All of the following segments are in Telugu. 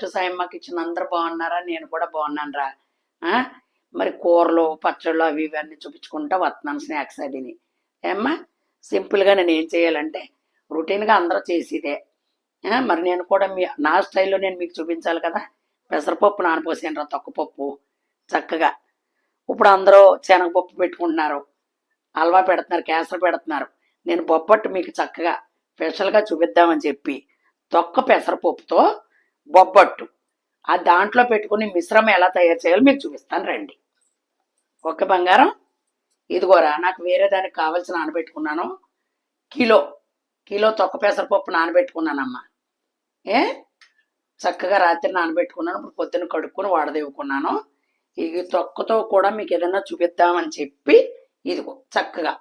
హాయ్ సాయమ్మకి ఇచ్చిన అందరు బాగున్నారా? నేను కూడా బాగున్నాను రా మరి కూరలు పచ్చళ్ళు అవి ఇవన్నీ చూపించుకుంటా వస్తున్నాను స్నాక్స్ అదిని ఏమ్మా? సింపుల్గా నేను ఏం చేయాలంటే రొటీన్గా అందరూ చేసేదే. మరి నేను కూడా మీ నా స్టైల్లో నేను మీకు చూపించాలి కదా. పెసరపప్పు నానపోసాను రా తొక్కపప్పు. చక్కగా. ఇప్పుడు అందరూ శనగపప్పు పెట్టుకుంటున్నారు. హల్వా పెడుతున్నారు కేసరి పెడుతున్నారు. నేను బొప్పట్టు మీకు చక్కగా స్పెషల్గా చూపిద్దామని చెప్పి తొక్క పెసరపప్పుతో బొబ్బట్టు. ఆ దాంట్లో పెట్టుకుని మిశ్రమం ఎలా తయారు చేయాలో మీకు చూపిస్తాను రండి. ఒక్క బంగారం? ఇదిగోరా నాకు వేరే దానికి కావాల్సిన నానబెట్టుకున్నాను. కిలో కిలో తొక్క పెసరపప్పు నానబెట్టుకున్నానమ్మా. ఏ? చక్కగా రాత్రి నానబెట్టుకున్నాను. ఇప్పుడు పొద్దున్న కడుక్కొని వాడదేవుకున్నాను. ఇది తొక్కతో కూడా మీకు ఏదైనా చూపిద్దామని చెప్పి ఇదిగో చక్కగా.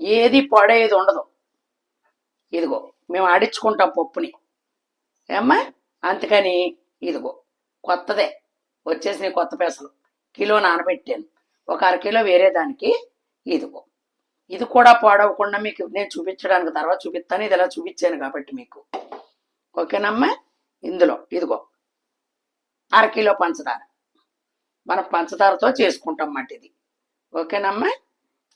ఏది పడేది ఉండదు. ఇదిగో మేము ఆడించుకుంటాం పప్పుని. ఏమ్మా? అందుకని ఇదిగో కొత్తదే. వచ్చేసిన కొత్త పెసలు. కిలో నానబెట్టాను. ఒక అర కిలో వేరే దానికి ఇదిగో. ఇది కూడా పాడవకుండా మీకు నేను చూపించడానికి తర్వాత చూపిస్తాను. ఇది ఇలా చూపించాను కాబట్టి మీకు. ఓకేనమ్మా? ఇందులో ఇదిగో. అరకిలో పంచదార. మనం పంచదారతో చేసుకుంటాం అన్నమాట ఇది. ఓకేనమ్మా?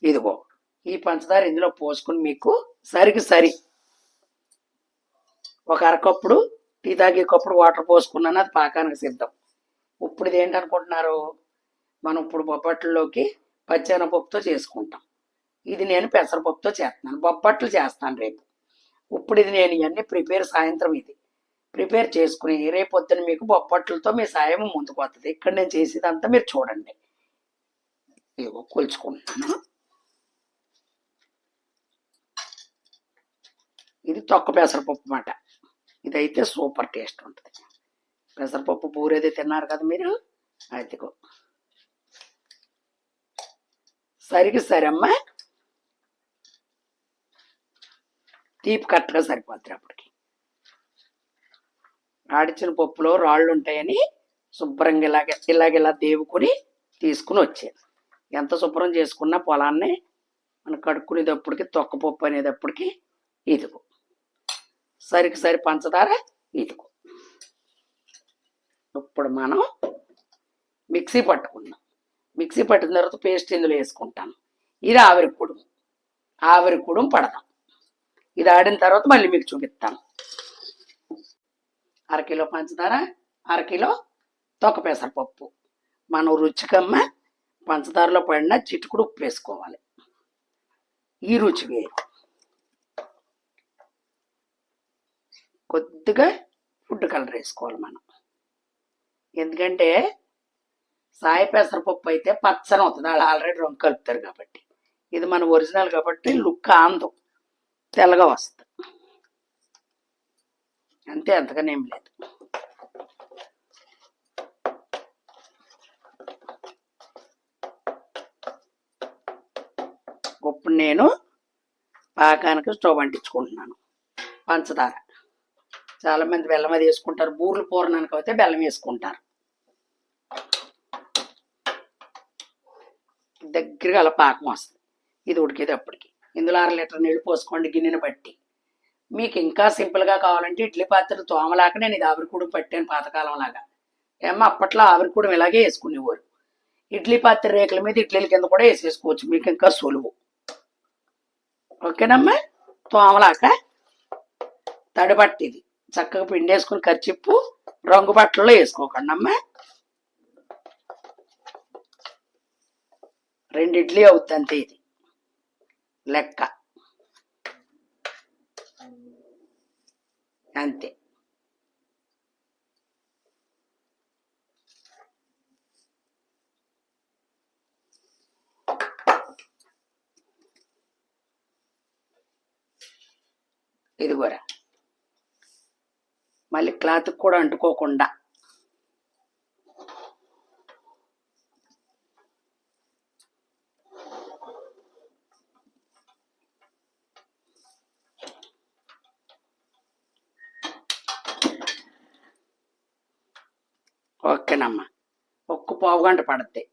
ఇదిగో. ఈ పంచదార ఇందులో పోసుకుని మీకు సరికి సరి. ఒక అరకప్పుడు టీ తాగే కప్పుడు వాటర్ పోసుకున్నాను అది పాకానికి సిద్ధం. ఇప్పుడు ఇది ఏంటనుకుంటున్నారు మనం ఇప్పుడు బొబ్బట్లలోకి పచ్చెనపప్పుతో చేసుకుంటాం. ఇది నేను పెసరపప్పుతో చేస్తున్నాను. బొబ్బట్లు చేస్తాను రేపు. ఇప్పుడు ఇది నేను ఇవన్నీ ప్రిపేర్ సాయంత్రం ఇది. ప్రిపేర్ చేసుకుని రేపు పొద్దున మీకు బొప్పట్లతో మీ సాయం ముందుకు వస్తుంది ఇక్కడ నేను చేసేదంతా మీరు చూడండి. ఇదిగో కొలుచుకుంటున్నాను. ఇది తొక్క పెసరపప్పు మాట. ఇదైతే సూపర్ టేస్ట్ ఉంటుంది. పెసరపప్పు పూరేది తిన్నారు కదా మీరు? అదిగో సరికి సరమ్మా. తీపి కరెక్ట్గా సరిపోతుంది అప్పటికి. ఆడిచిన పప్పులో రాళ్ళు ఉంటాయని శుభ్రంగా ఇలాగ ఇలాగ ఇలా దేవుకుని తీసుకుని వచ్చాను ఎంత శుభ్రం చేసుకున్నా పొలాన్ని మనం కడుక్కునేటప్పటికి తొక్కపప్పు అనేటప్పటికి ఇదిగో. సరికి సరి పంచదార ఇదిగో ఇప్పుడు మనం మిక్సీ పట్టుకున్నాం మిక్సీ పట్టిన తర్వాత పేస్ట్ ఇందులో వేసుకుంటాను. ఇది ఆవిరి కుడుము ఆవిరి కుడుము పడదాం ఇది ఆడిన తర్వాత మళ్ళీ మీకు చూపిస్తాను. అరకిలో పంచదార అరకిలో తొక్క పెసరపప్పు. మనం రుచికమ్మ పంచదారలో పడిన చిటుకుడు ఉప్పు వేసుకోవాలి. ఈ రుచి వేరు. కొద్దిగా ఫుడ్ కలర్ వేసుకోవాలి మనం. ఎందుకంటే సాయి పెసరపప్పు అయితే పచ్చని అవుతుంది. వాళ్ళు ఆల్రెడీ రంగు కలుపుతారు కాబట్టి. ఇది మన ఒరిజినల్ కాబట్టి లుక్ ఆందం. తెల్లగా వస్తుంది. అంతే అంతగానేం లేదు. ఇప్పుడు నేను పాకానికి స్టవ్ అంటించుకుంటున్నాను. పంచదార. చాలా మంది బెల్లం అది వేసుకుంటారు. బూర్లు పూర్ణానికి అయితే బెల్లం వేసుకుంటారు. దగ్గరగా అలా పాకం వస్తుంది. ఇది ఉడికేటప్పటికి ఇందులో అర లీటర్ నీళ్ళు పోసుకోండి గిన్నెని బట్టి. మీకు ఇంకా సింపుల్గా కావాలంటే ఇడ్లీ పాత్ర తోమలాక నేను ఇది ఆవిరికూడం పట్టాను పాతకాలం లాగా ఏమో అప్పట్లో ఆవిరికూడం ఇలాగే వేసుకునేవారు. ఇడ్లీ పాత్ర రేకుల మీద ఇడ్లీల కింద కూడా వేసేసుకోవచ్చు. మీకు ఇంకా సులువు. ఓకేనమ్మా? తోమలాక తడిపట్టిది చక్కగా పిండి వేసుకుని కర్చిప్పు రంగు బట్టల్లో వేసుకోకండి అమ్మా. రెండు ఇడ్లీ అవుద్ది అంతే ఇది. లెక్క. అంతే. ఇదిగోరా. మళ్ళీ క్లాత్ కూడా అంటుకోకుండా. ఓకేనమ్మా. ఒక్క పావు గంట పడుద్ది.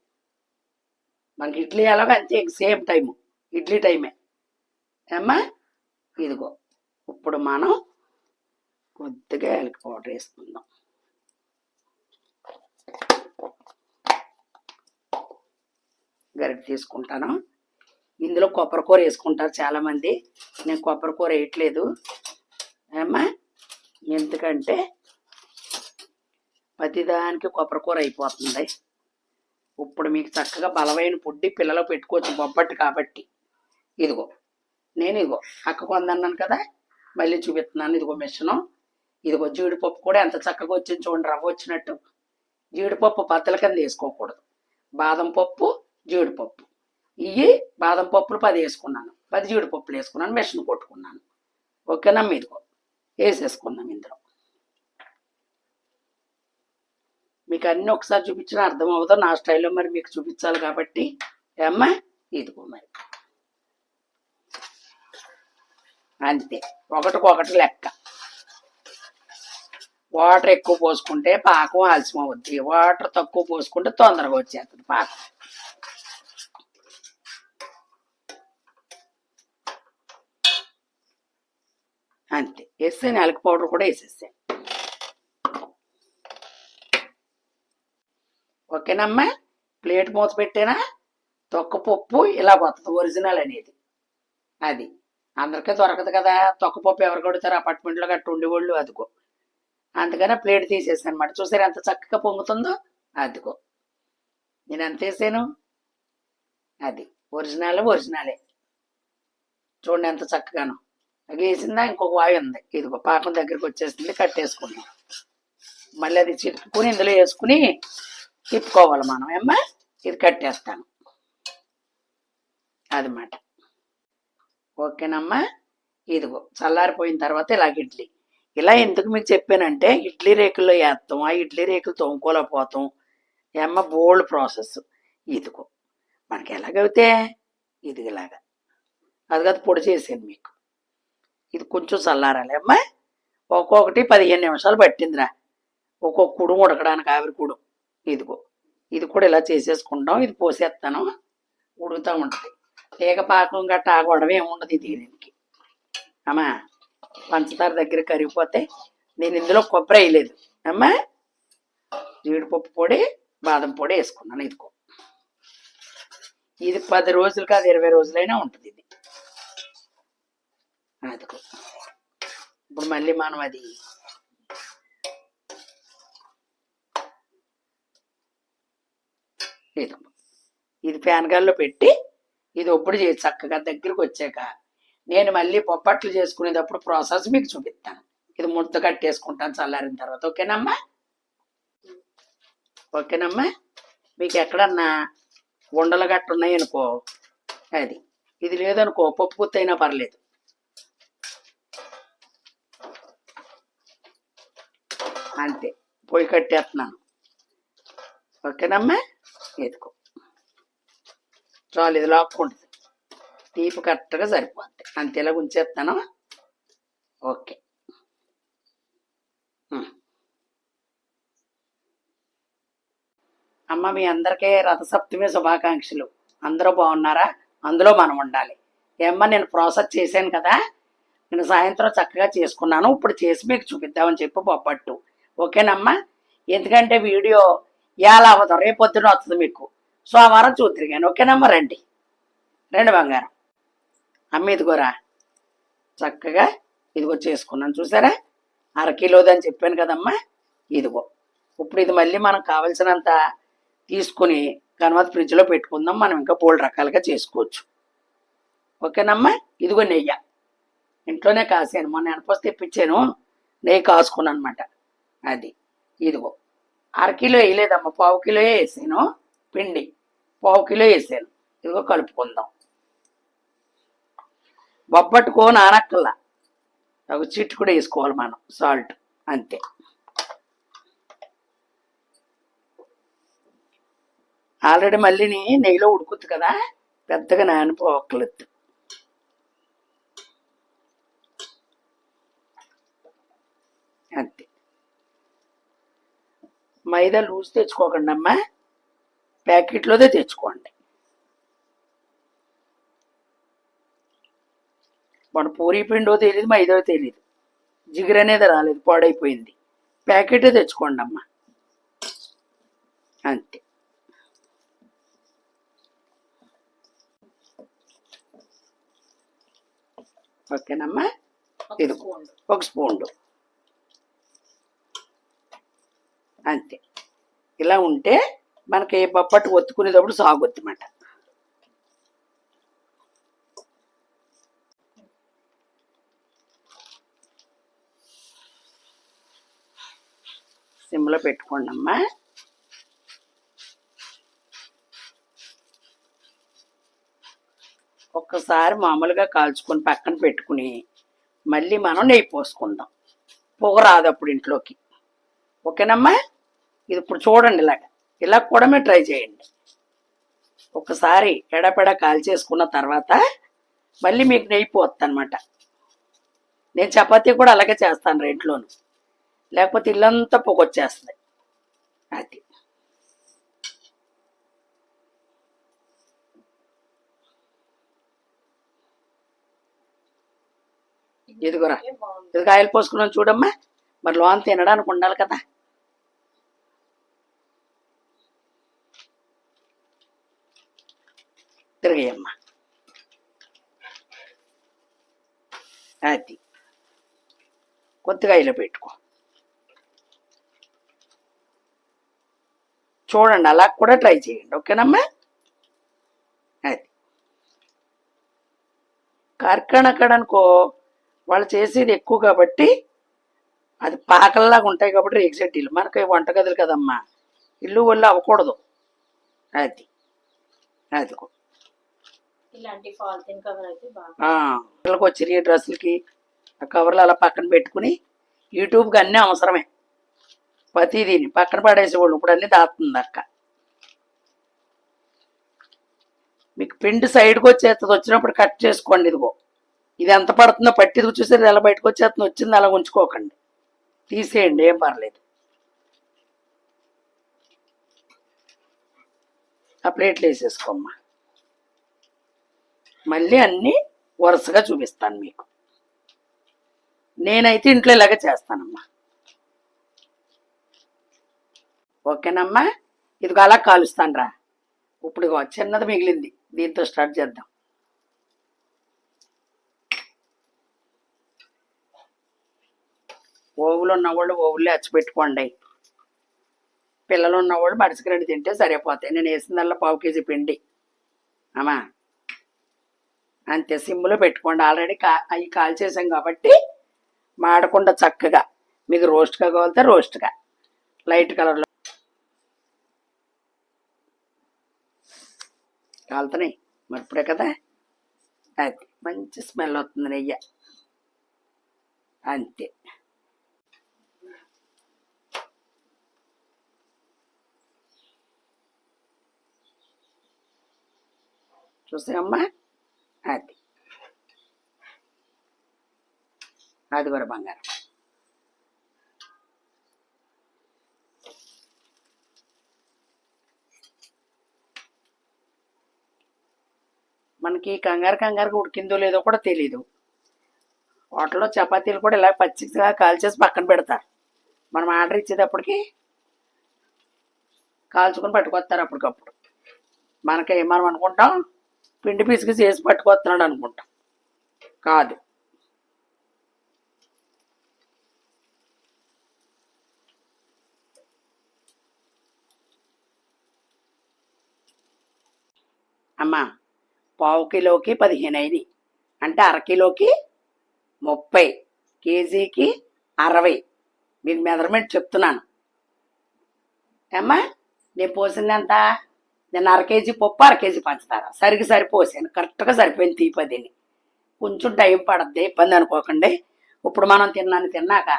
మనకి ఇడ్లీ ఎలాగో అంతే సేమ్ టైము. ఇడ్లీ టైమే. ఏమ్మా? ఇదిగో. ఇప్పుడు మనం కొద్దిగా యాలకి పౌడర్ వేసుకుందాం. గరిటె తీసుకుంటాను. ఇందులో కొబ్బరి కూర వేసుకుంటారు చాలామంది. నేను కొబ్బరి కూర వేయట్లేదు. ఏమ్మా? ఎందుకంటే ప్రతిదానికి కొబ్బరి కూర అయిపోతుంది. ఇప్పుడు మీకు చక్కగా బలమైన పుడ్డి పిల్లలు పెట్టుకోవచ్చు బొబ్బట్టు కాబట్టి. ఇదిగో నేను ఇదిగో అక్క కొందన్నాను కదా మళ్ళీ చూపిస్తున్నాను. ఇదిగో మిషను ఇదిగో జీడిపప్పు కూడా ఎంత చక్కగా వచ్చింది చూడండి రవ్వ వచ్చినట్టు. జీడిపప్పు బద్దల కింద వేసుకోకూడదు. బాదం పప్పు జీడిపప్పు. ఇవి బాదం పప్పులు పది వేసుకున్నాను. పది జీడిపప్పులు వేసుకున్నాను మిషన్ కొట్టుకున్నాను. ఓకేనా మీదిగో వేసేసుకుందాం ఇందులో. మీకు అన్ని ఒకసారి చూపించినా అర్థం అవ్వదు నా స్టైల్లో మరి మీకు చూపించాలి కాబట్టి. ఏమ్మా? ఇదిగో మరి. అంతే. ఒకటికొకటి లెక్క. వాటర్ ఎక్కువ పోసుకుంటే పాకం ఆలస్యం అవుద్ది. వాటర్ తక్కువ పోసుకుంటే తొందరగా వచ్చేస్తుంది పాకం. అంతే. వేస్తే నెలకి పౌడర్ కూడా వేసేసాను ఓకేనమ్మా? ప్లేట్ మూత పెట్టేనా? తొక్క పప్పు ఇలా పోతుంది ఒరిజినల్ అనేది. అది. అందరికీ దొరకదు కదా. తొక్క పప్పు ఎవరు కడుతారు అపార్ట్మెంట్లో గట్టు ఉండేవాళ్ళు అదిగో. అందుకనే ప్లేట్ తీసేసాను అనమాట చూసారు ఎంత చక్కగా పొంగుతుందో? అదిగో. నేను ఎంత వేసాను? అది. ఒరిజినల్ ఒరిజినలే. చూడండి ఎంత చక్కగాను. వేసిందా? ఇంకొక వాయి ఉంది. ఇదిగో పాకం దగ్గరికి వచ్చేసింది కట్టేసుకున్నాం మళ్ళీ అది చిట్టుకుని ఇందులో వేసుకుని తిప్పుకోవాలి మనం. ఏమ్మా? ఇది కట్టేస్తాను. అదమాట. ఓకేనమ్మా? ఇదిగో చల్లారిపోయిన తర్వాత ఇలాగ ఇడ్లీ. ఇలా ఎందుకు మీకు చెప్పానంటే ఇడ్లీ రేకుల్లో వేస్తాం ఆ ఇడ్లీ రేకులు తోముకోలేకపోతాం. ఏమ్మ బోల్డ్ ప్రాసెస్ ఇదిగో మనకి ఎలాగైతే ఇది ఇలాగా. అది కాదు పొడి చేసాను మీకు. ఇది కొంచెం చల్లారాలి. అమ్మా ఒక్కొక్కటి పదిహేను నిమిషాలు పట్టిందిరా. ఒక్కొక్క కుడు ఉడకడానికి ఆవిరి కుడు. ఇదిగో ఇది కూడా ఇలా చేసేసుకుంటాం. ఇది పోసేస్తాను. ఉడుకుతూ ఉంటుంది. తీగ పాకం గట్ట ఆగడం ఏముండదు ఇది దీనికి. అమ్మా. పంచదార దగ్గర కరిగిపోతే నేను ఇందులో కొబ్బరి వేయలేదు. అమ్మా జీడిపప్పు పొడి బాదం పొడి వేసుకున్నాను ఇదిగో. ఇది పది రోజులు కాదు ఇరవై రోజులైనా ఉంటుంది ఇది. అదిగో ఇప్పుడు మళ్ళీ మనం అది ఇది ఇది ఫ్యాన్ గాల్లో పెట్టి ఇది ఒప్పుడు చేసి చక్కగా దగ్గరికి వచ్చాక నేను మళ్ళీ పొప్పట్లు చేసుకునేటప్పుడు ప్రాసెస్ మీకు చూపిస్తాను. ఇది ముద్ద కట్టేసుకుంటాను చల్లారిన తర్వాత. ఓకేనమ్మా? ఓకేనమ్మా? మీకు ఎక్కడన్నా ఉండలు గట్ట ఉన్నాయనుకో అది. ఇది లేదనుకో పప్పు గుత్తి అయినా పర్లేదు. అంతే. పొయ్యి కట్టేస్తున్నాను. ఓకేనమ్మా? ఎదుకో చాలు ఇది లాక్కుంటుంది తీపి కరెక్ట్గా సరిపోద్ది. అంత ఇలా ఉంచేస్తాను ఓకే. అమ్మ మీ అందరికీ రథసప్తమి శుభాకాంక్షలు. అందరూ బాగున్నారా? అందులో మనం ఉండాలి. ఏమ్మా నేను ప్రాసెస్ చేశాను కదా. నేను సాయంత్రం చక్కగా చేసుకున్నాను. ఇప్పుడు చేసి మీకు చూపిద్దామని చెప్పి బొబ్బట్టు. ఓకేనమ్మా? ఎందుకంటే వీడియో ఎలా అవ్వదు. రేపు పొద్దున వస్తుంది మీకు. సోమవారం చూద్దరిగాను. ఓకేనమ్మా రండి. రండి బంగారం. అమ్మ ఇదిగోరా చక్కగా ఇదిగో చేసుకున్నాను. చూసారా? అర అని చెప్పాను కదమ్మా. ఇదిగో ఇప్పుడు ఇది మళ్ళీ మనకు కావలసినంత తీసుకుని కనుమతి ఫ్రిడ్జ్లో పెట్టుకుందాం. మనం ఇంకా బోల్డ్ రకాలుగా చేసుకోవచ్చు. ఓకేనమ్మా? ఇదిగో నెయ్యి. ఇంట్లోనే కాసాను. మొన్న ఎనపొస్తే తెప్పించాను. నెయ్యి కాసుకున్నాను అనమాట అది. ఇదిగో అరకిలో వేయలేదమ్మా. పావు కిలో వేసాను పిండి. పావు కిలో వేసాను. ఇదిగో కలుపుకుందాం. బొబ్బట్టుకో నానక్కల్లా ఒక చిట్టు కూడా వేసుకోవాలి మనం సాల్ట్ అంతే. ఆల్రెడీ మళ్ళీ నెయ్యిలో ఉడుకుద్ది కదా పెద్దగా నానిపోవక్కలేదు అంతే. మైదా లూజ్ తెచ్చుకోకండి అమ్మా ప్యాకెట్లోదే తెచ్చుకోండి. మన పూరి పిండో తెలియదు మైదో తెలియదు జిగురు అనేది రాలేదు పాడైపోయింది. ప్యాకెటే తెచ్చుకోండి అమ్మా. అంతే. ఓకేనమ్మా? ఇది ఒక స్పూన్ అంతే. ఇలా ఉంటే మనకి బొప్పట్టు ఒత్తుకునేటప్పుడు సాగొద్దన్నమాట సిమ్లో పెట్టుకోండి అమ్మా. ఒక్కసారి మామూలుగా కాల్చుకొని పక్కన పెట్టుకుని మళ్ళీ మనం నెయ్యి పోసుకుందాం. పొగ రాదు అప్పుడు ఇంట్లోకి. ఓకేనమ్మా? ఇది ఇప్పుడు చూడండి ఇలాగ ఇలా కూడా మీరు ట్రై చేయండి. ఒకసారి ఎడపెడ కాల్చేసుకున్న తర్వాత మళ్ళీ మీకు నెయ్యి పోతుంది అనమాట నేను చపాతీ కూడా అలాగే చేస్తాను రెంట్లోనూ. లేకపోతే ఇల్లంతా పొగొచ్చేస్తుంది అది. ఇదిగోరా ఇది కాయలు పోసుకున్నాం చూడమ్మా. మరి లోన్ తినడానికి ఉండాలి కదా. తిరిగేయమ్మా. అది. కొద్దిగా ఇలా పెట్టుకో. చూడండి అలా కూడా ట్రై చేయండి. ఓకేనమ్మా? అది. కార్ఖాన అక్కడ అనుకో వాళ్ళు చేసేది ఎక్కువ కాబట్టి అది పాకల్లాగా ఉంటాయి కాబట్టి రేగిసెట్ ఇల్లు మనకి వంటగదులు కదమ్మా. ఇల్లు వల్ల అవ్వకూడదు. అది. అది పిల్లలకు వచ్చిన డ్రెస్సులకి ఆ కవర్లు అలా పక్కన పెట్టుకుని యూట్యూబ్కి అన్నీ అవసరమే. ప్రతిదీని పక్కన పడేసేవాళ్ళు ఇప్పుడు అన్నీ దాస్తుంది అక్క. మీకు పిండి సైడ్కి వచ్చేస్తుంది వచ్చినప్పుడు కట్ చేసుకోండి ఇదిగో. ఇది ఎంత పడుతుందో పట్టి ఇదిగో చూసారు ఎలా బయటకు వచ్చేస్తుంది వచ్చింది అలా ఉంచుకోకండి. తీసేయండి ఏం పర్లేదు. ఆ ప్లేట్లు వేసేసుకోమ్మా. మళ్ళీ అన్నీ వరుసగా చూపిస్తాను మీకు. నేనైతే ఇంట్లో ఇలాగే చేస్తానమ్మా. ఓకేనమ్మా? ఇదిగో అలా కాలుస్తాను రా ఇప్పుడు చిన్నది మిగిలింది. దీంతో స్టార్ట్ చేద్దాం. ఓవులు ఉన్నవాళ్ళు ఓవులే అచ్చి పెట్టుకోండి పిల్లలు ఉన్నవాళ్ళు మడిసికి తింటే సరిపోతాయి. నేను వేసిందల్లా పావు కేజీ పిండి. అమ్మా. అంతే సిమ్లో పెట్టుకోండి. ఆల్రెడీ కా అవి కాల్ చేసాం కాబట్టి మాడకుండా చక్కగా. మీకు రోస్ట్గా కావాలితే రోస్ట్గా. లైట్ కలర్లో కాలుతున్నాయి మరిప్పుడే కదా? అది మంచి స్మెల్ వస్తుంది నెయ్యి. అంతే. చూసామ్మా అది. అది కూడా బంగారం. మనకి కంగారు కంగారుగా ఉడికిందో లేదో కూడా తెలీదు. హోటల్లో చపాతీలు కూడా ఇలా పచ్చిగా కాల్చేసి పక్కన పెడతారు మనం ఆర్డర్ ఇచ్చేటప్పటికి కాల్చుకొని పట్టుకొస్తారు అప్పటికప్పుడు. మనకి మనం అనుకుంటాం పిండి పిసికి చేసి పట్టుకొస్తున్నాడు అనుకుంటాం. కాదు. అమ్మా పావు కిలోకి పదిహేను అయినాయి అంటే అరకిలోకి ముప్పై. కేజీకి అరవై. మీకు మెజర్మెంట్ చెప్తున్నాను. ఏమ్మా? నేను పోసింది ఎంత? నేను అర కేజీ పప్పు అర కేజీ పంచదార. సరిగ్గా సరిపోసాను. కరెక్ట్గా సరిపోయింది తీపదిని కొంచెం టైం పడద్ది ఇబ్బంది అనుకోకండి. ఇప్పుడు మనం తిన్నాను తిన్నాక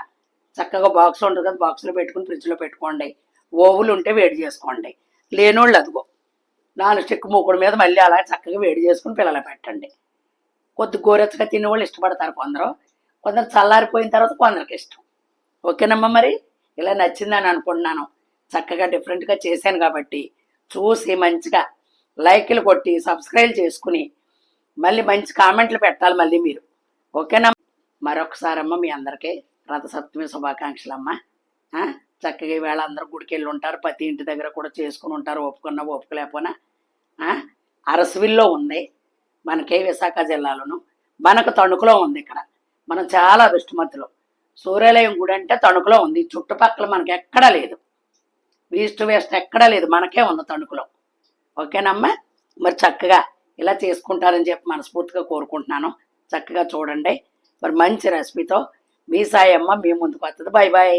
చక్కగా బాక్స్ ఉంటుంది కదా బాక్స్లో పెట్టుకుని ఫ్రిడ్జ్లో పెట్టుకోండి. ఓవులు ఉంటే వేడి చేసుకోండి. లేనోళ్ళు అదిగో. నాలుగు స్టిక్ మూకుడు మీద మళ్ళీ అలా చక్కగా వేడి చేసుకుని పిల్లలు పెట్టండి. కొద్ది గోరెచ్చగా తినే వాళ్ళు ఇష్టపడతారు కొందరు. కొందరు చల్లారిపోయిన తర్వాత కొందరికి ఇష్టం. ఓకేనమ్మా మరి? ఇలా నచ్చిందని అనుకుంటున్నాను. చక్కగా డిఫరెంట్గా చేశాను కాబట్టి చూసి మంచిగా లైక్లు కొట్టి సబ్స్క్రైబ్ చేసుకుని మళ్ళీ మంచి కామెంట్లు పెట్టాలి మళ్ళీ మీరు. ఓకేనా మరొకసారమ్మ మీ అందరికీ రథసప్తమి శుభాకాంక్షలు అమ్మా చక్కగా ఈవేళ అందరూ గుడికి వెళ్ళి ఉంటారు. ప్రతి ఇంటి దగ్గర కూడా చేసుకుని ఉంటారు. ఒప్పుకున్నా ఒప్పుకోలేకపోయినా. అరసవిల్లో ఉంది. మనకే విశాఖ జిల్లాలోను. మనకు తణుకులో ఉంది ఇక్కడ. మనం చాలా అదృష్టమతులు సూర్యాలయం గుడి అంటే తణుకులో ఉంది. ఈ చుట్టుపక్కల మనకి ఎక్కడా లేదు. ఈస్ట్ వెస్ట్ ఎక్కడా లేదు. మనకే ఉంది తణుకులో. ఓకేనమ్మా? మరి చక్కగా ఇలా చేసుకుంటారని చెప్పి మనస్ఫూర్తిగా కోరుకుంటున్నాను. చక్కగా చూడండి. మరి మంచి రెసిపీతో మీ సాయమ్మ మీ ముందుకు వస్తుంది. Bye bye